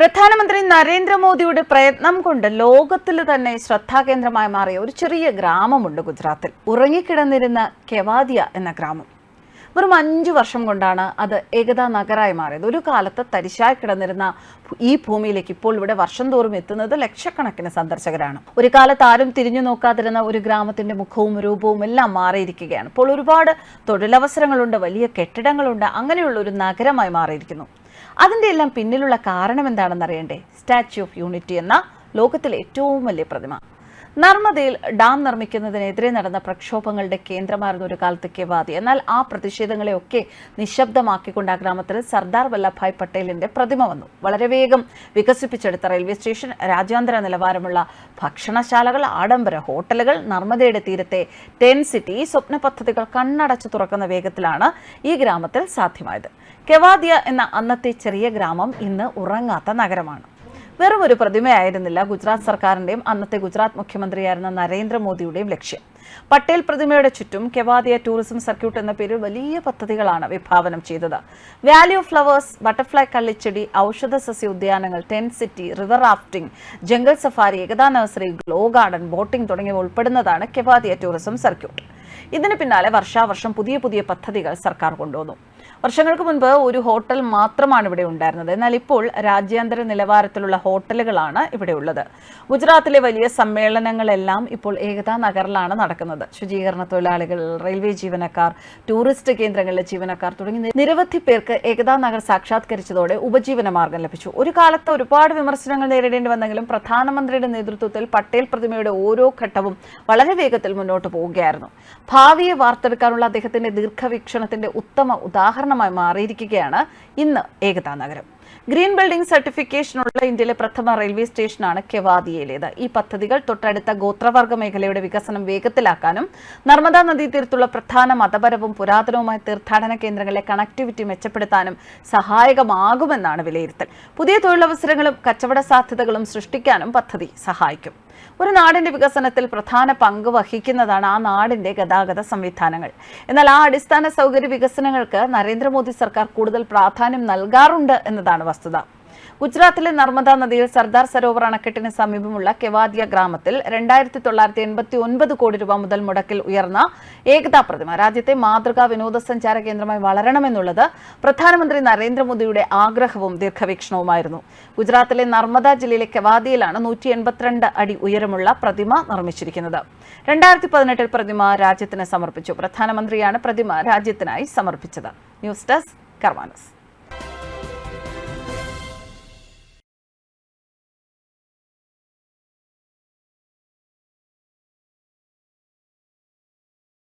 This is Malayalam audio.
പ്രധാനമന്ത്രി നരേന്ദ്രമോദിയുടെ പ്രയത്നം കൊണ്ട് ലോകത്തിൽ തന്നെ ശ്രദ്ധാകേന്ദ്രമായി മാറിയ ഒരു ചെറിയ ഗ്രാമമുണ്ട് ഗുജറാത്തിൽ. ഉറങ്ങിക്കിടന്നിരുന്ന കെവാദിയ എന്ന ഗ്രാമം. വെറും അഞ്ചു വർഷം കൊണ്ടാണ് അത് ഏകതാ നഗരമായി മാറിയത്. ഒരു കാലത്ത് തരിശായി കിടന്നിരുന്ന ഈ ഭൂമിയിലേക്ക് ഇപ്പോൾ ഇവിടെ വർഷം തോറും എത്തുന്നത് ലക്ഷക്കണക്കിന് സന്ദർശകരാണ്. ഒരു കാലത്ത് ആരും തിരിഞ്ഞു നോക്കാതിരുന്ന ഒരു ഗ്രാമത്തിന്റെ മുഖവും രൂപവും എല്ലാം മാറിയിരിക്കുകയാണ്. ഇപ്പോൾ ഒരുപാട് തൊഴിലവസരങ്ങളുണ്ട് വലിയ കെട്ടിടങ്ങളുണ്ട് അങ്ങനെയുള്ള ഒരു നഗരമായി മാറിയിരിക്കുന്നു. അതിന്റെ എല്ലാം പിന്നിലുള്ള കാരണം എന്താണെന്ന് അറിയണ്ടേ? സ്റ്റാച്യു ഓഫ് യൂണിറ്റി എന്ന ലോകത്തിലെ ഏറ്റവും വലിയ പ്രതിമ. നർമ്മദയിൽ ഡാം നിർമ്മിക്കുന്നതിനെതിരെ നടന്ന പ്രക്ഷോഭങ്ങളുടെ കേന്ദ്രമായിരുന്നു ഒരു കാലത്ത് കെവാദി. എന്നാൽ ആ പ്രതിഷേധങ്ങളെയൊക്കെ നിശബ്ദമാക്കിക്കൊണ്ട് ആ ഗ്രാമത്തിൽ സർദാർ വല്ലഭായ് പട്ടേലിന്റെ പ്രതിമ വന്നു. വളരെ വേഗം വികസിപ്പിച്ചെടുത്ത റെയിൽവേ സ്റ്റേഷൻ രാജ്യാന്തര നിലവാരമുള്ള ഭക്ഷണശാലകൾ ആഡംബര ഹോട്ടലുകൾ നർമ്മദയുടെ തീരത്തെ ടെൻ സിറ്റി സ്വപ്ന പദ്ധതികൾ കണ്ണടച്ചു തുറക്കുന്ന വേഗത്തിലാണ് ഈ ഗ്രാമത്തിൽ സാധ്യമായത്. കെവാദിയ എന്ന അന്നത്തെ ചെറിയ ഗ്രാമം ഇന്ന് ഉറങ്ങാത്ത നഗരമാണ്. വെറും ഒരു പ്രതിമയായിരുന്നില്ല ഗുജറാത്ത് സർക്കാരിന്റെയും അന്നത്തെ ഗുജറാത്ത് മുഖ്യമന്ത്രിയായിരുന്ന നരേന്ദ്രമോദിയുടെയും ലക്ഷ്യം. പട്ടേൽ പ്രതിമയുടെ ചുറ്റും കെവാദിയ ടൂറിസം സർക്യൂട്ട് എന്ന പേരിൽ വലിയ പദ്ധതികളാണ് വിഭാവനം ചെയ്തത്. വാലി ഓഫ് ഫ്ലവേഴ്സ് ബട്ടർഫ്ലൈ കള്ളിച്ചെടി ഔഷധ സസ്യ ഉദ്യാനങ്ങൾ tent city river rafting jungle safari Ekta nursery glow garden boating തുടങ്ങിയവ ഉൾപ്പെടുന്നതാണ് കെവാദിയ ടൂറിസം സർക്യൂട്ട്. ഇതിന് പിന്നാലെ വർഷാവർഷം പുതിയ പുതിയ പദ്ധതികൾ സർക്കാർ കൊണ്ടുവന്നു. വർഷങ്ങൾക്ക് മുൻപ് ഒരു ഹോട്ടൽ മാത്രമാണ് ഇവിടെ ഉണ്ടായിരുന്നത്. എന്നാൽ ഇപ്പോൾ രാജ്യാന്തര നിലവാരത്തിലുള്ള ഹോട്ടലുകളാണ് ഇവിടെ ഉള്ളത്. ഗുജറാത്തിലെ വലിയ സമ്മേളനങ്ങളെല്ലാം ഇപ്പോൾ ഏകതാ നഗറിലാണ് നടക്കുന്നത്. ശുചീകരണ തൊഴിലാളികൾ റെയിൽവേ ജീവനക്കാർ ടൂറിസ്റ്റ് കേന്ദ്രങ്ങളിലെ ജീവനക്കാർ തുടങ്ങി നിരവധി പേർക്ക് ഏകതാ നഗർ സാക്ഷാത്കരിച്ചതോടെ ഉപജീവന മാർഗം ലഭിച്ചു. ഒരു കാലത്ത് ഒരുപാട് വിമർശനങ്ങൾ നേരിടേണ്ടി വന്നെങ്കിലും പ്രധാനമന്ത്രിയുടെ നേതൃത്വത്തിൽ പട്ടേൽ പ്രതിമയുടെ ഓരോ ഘട്ടവും വളരെ വേഗത്തിൽ മുന്നോട്ട് പോവുകയായിരുന്നു. ഭാവിയെ വാർത്തെടുക്കാനുള്ള അദ്ദേഹത്തിന്റെ ദീർഘവീക്ഷണത്തിന്റെ ഉത്തമ ഉദാഹരണമായി മാറിയിരിക്കുകയാണ് ഇന്ന് ഏകതാ നഗരം ഗ്രീൻ ബിൽഡിംഗ് സർട്ടിഫിക്കേഷനുള്ള ഇന്ത്യയിലെ പ്രഥമ റെയിൽവേ സ്റ്റേഷനാണ് കെവാദിയയിലേത്. ഈ പദ്ധതികൾ തൊട്ടടുത്ത ഗോത്രവർഗ മേഖലയുടെ വികസനം വേഗത്തിലാക്കാനും നർമ്മദാ നദീതീരത്തുള്ള പ്രധാന മതപരവും പുരാതനവുമായ തീർത്ഥാടന കേന്ദ്രങ്ങളിലെ കണക്ടിവിറ്റി മെച്ചപ്പെടുത്താനും സഹായകമാകുമെന്നാണ് വിലയിരുത്തൽ. പുതിയ തൊഴിലവസരങ്ങളും കച്ചവട സാധ്യതകളും സൃഷ്ടിക്കാനും പദ്ധതി സഹായിക്കും. ഒരു നാടിന്റെ വികസനത്തിൽ പ്രധാന പങ്ക് വഹിക്കുന്നതാണ് ആ നാടിന്റെ ഗതാഗത സംവിധാനങ്ങൾ. എന്നാൽ ആ അടിസ്ഥാന സൗകര്യ വികസനങ്ങൾക്ക് നരേന്ദ്രമോദി സർക്കാർ കൂടുതൽ പ്രാധാന്യം നൽകാറുണ്ട് എന്നതാണ് വസ്തുത. ഗുജറാത്തിലെ നർമ്മദ നദിയിൽ സർദാർ സരോവർ അണക്കെട്ടിന് സമീപമുള്ള കെവാദിയ ഗ്രാമത്തിൽ രണ്ടായിരത്തി തൊള്ളായിരത്തി എൺപത്തി ഒൻപത് കോടി രൂപ മുതൽ മുടക്കിൽ ഉയർന്ന ഏകതാ പ്രതിമ. രാജ്യത്തെ മാതൃകാ വിനോദസഞ്ചാര കേന്ദ്രമായി വളരണമെന്നുള്ളത് പ്രധാനമന്ത്രി നരേന്ദ്രമോദിയുടെ ആഗ്രഹവും ദീർഘവീക്ഷണവുമായിരുന്നു. ഗുജറാത്തിലെ നർമ്മദ ജില്ലയിലെ കെവാദിയിലാണ് നൂറ്റി എൺപത്തിരണ്ട് അടി ഉയരമുള്ള പ്രതിമ നിർമ്മിച്ചിരിക്കുന്നത്. രണ്ടായിരത്തി പതിനെട്ടിൽ പ്രതിമ രാജ്യത്തിന് സമർപ്പിച്ചു. പ്രധാനമന്ത്രിയാണ് പ്രതിമ രാജ്യത്തിനായി സമർപ്പിച്ചത്. News desk കർമാനസ്.